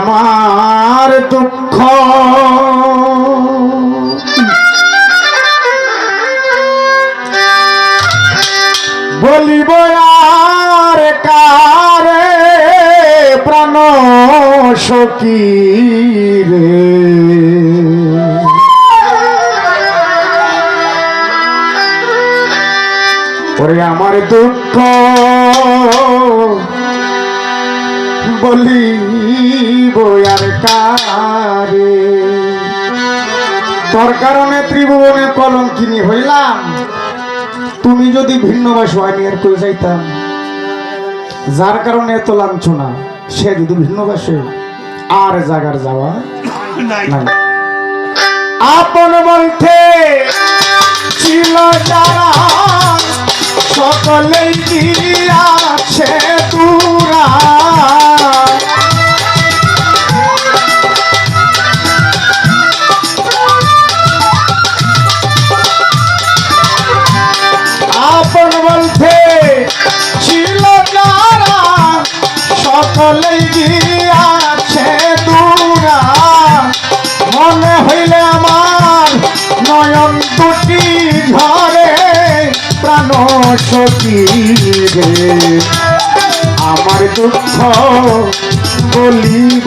আমার দুঃখ। বলিব আর কারে প্রাণ সখী রে। ওরে আমার দুঃখ। বলিব আর কারে? তোর কারণে ত্রিভুবনে কলঙ্কিনী হইলাম। তুমি যদি ভিন্ন বাস আর কই যাইতাম? যার কারণে এত লাঞ্ছনা সে যদি ভিন্ন বাসে আর জাগার যাওয়া নাই। আপন বলতে ছিল যারা সকলেই গিরিয়াছে তুরা রে আমার দুঃখ বলিব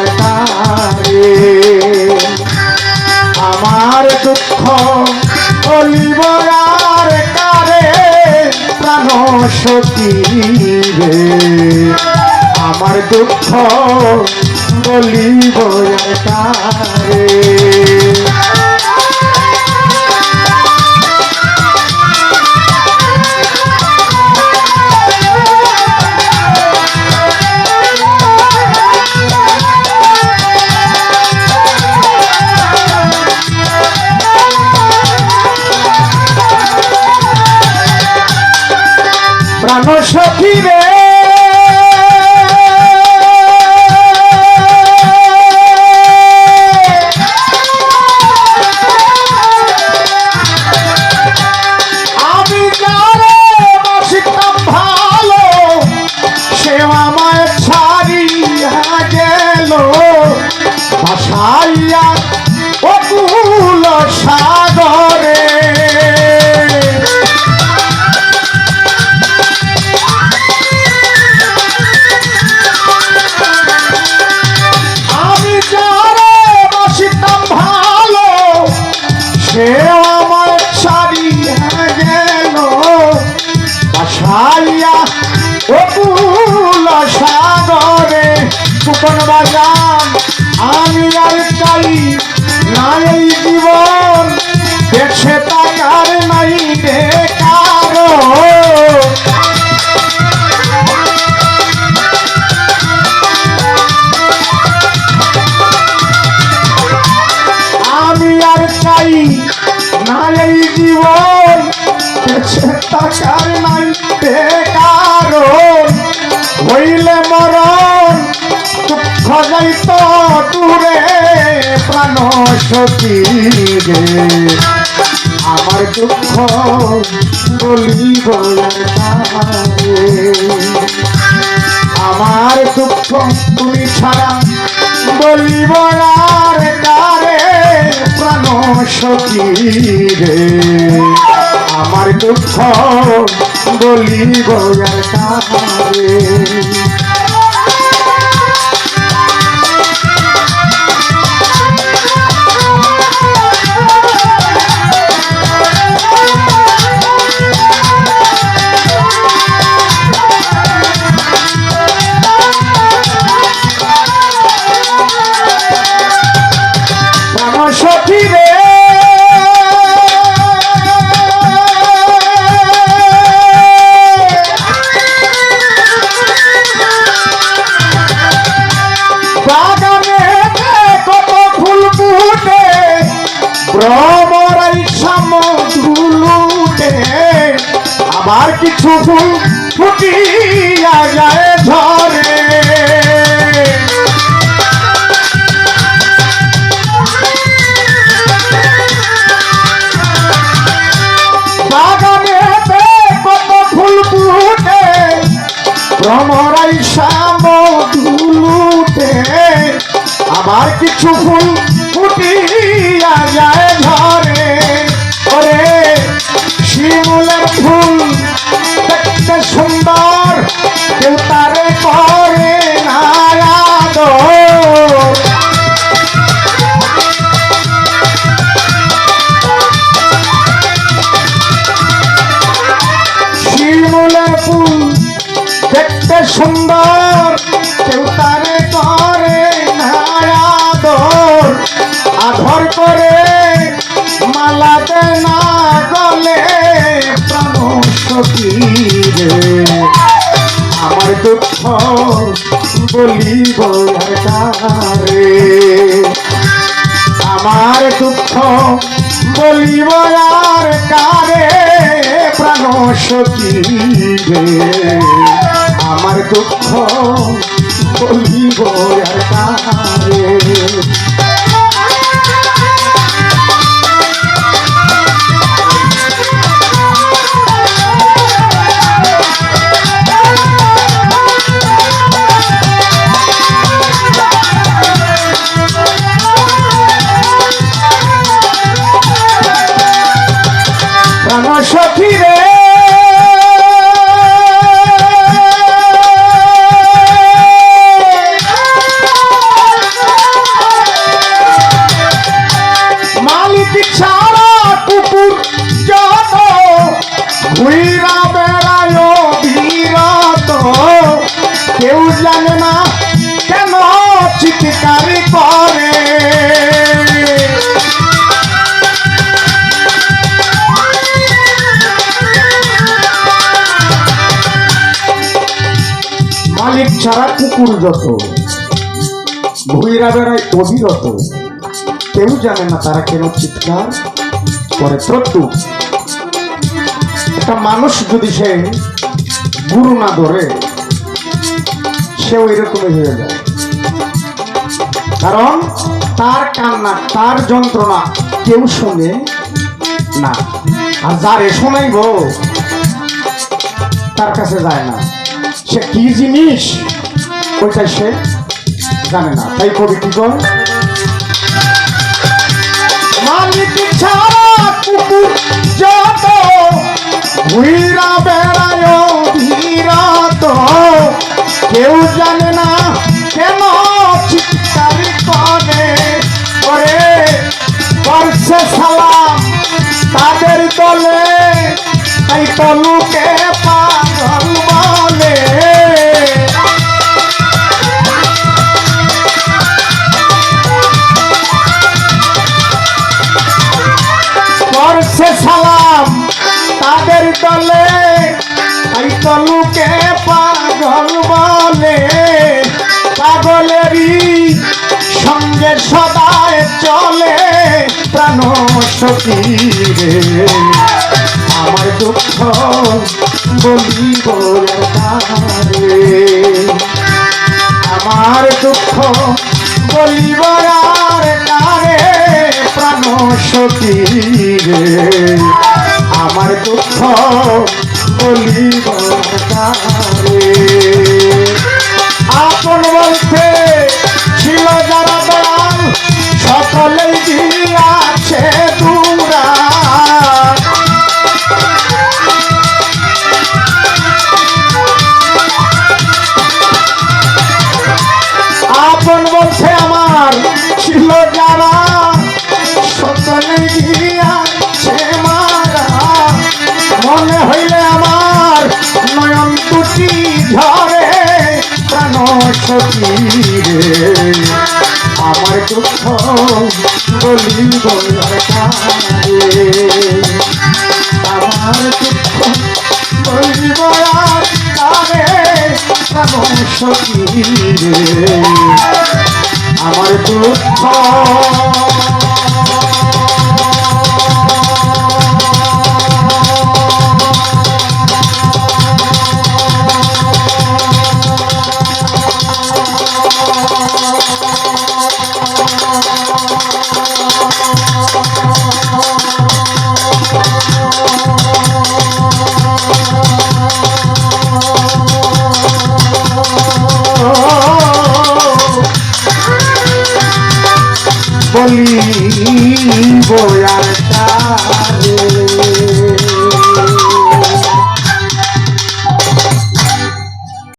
একারে। আমার দুঃখ বলিব আর রে। আমার দুঃখ বলিব আর কুপন বাজান। আমি আর চাই না এই জীবন। বেছে তাকার নাই বেকার আমি আর চাই না এই জীবন। বেঁচে থাকার নাই বেকার হইলে মরণ দুঃখ যাইত দূরে প্রাণ সতী রে। আমার দুঃখ বলিব তারে। আমার দুঃখ তুমি ছাড়া বলিব কারে। প্রাণ সখী রে। আমার দুঃখ বলিব আর আবার কিছু ফুটিয়া যায় ঝরে। ভ্রমরাই শ্যাম ধুলুটে আবার কিছু ফুল ফুটিয়া যায় ঝরে। ওরে শিমুলের সুন্দর, কেউ তারে করে আদর আধর করে মালাতে না গলে রে। আমার দুঃখ বলিব কারে আমার দুঃখ বলিব আর কারে প্রাণ সখী রে। দুঃখ বলিব কারে সখী মালিক ছাড়া কুকুর যত। ভুইরা বেড়ায় অবিরত কেউ জানে না তারা কেন চিৎকার করে প্রত্যু একটা মানুষ যদি সে গুরু না ধরে, সেও এরকমই হয়ে যায়। কারণ তার কান্না, তার যন্ত্রণা কেউ শোনে না। আর যারে শোনাইব তার কাছে যায় না। সে কি জিনিস? ওইটা সে জানে না। তাই কবি কি কর পাগলেরই সঙ্গে সদায় চলে প্রাণ সখী রে। আমার দুঃখ বলিব আমার দুঃখ বলিব আর কারে প্রাণ সখী রে। আমার দুঃখ বলিব কারে। আপন বলতে সখী রে আমার দুঃখ বলি আমার দুঃখ বলি আর কারে সখী রে? আমার দুঃখ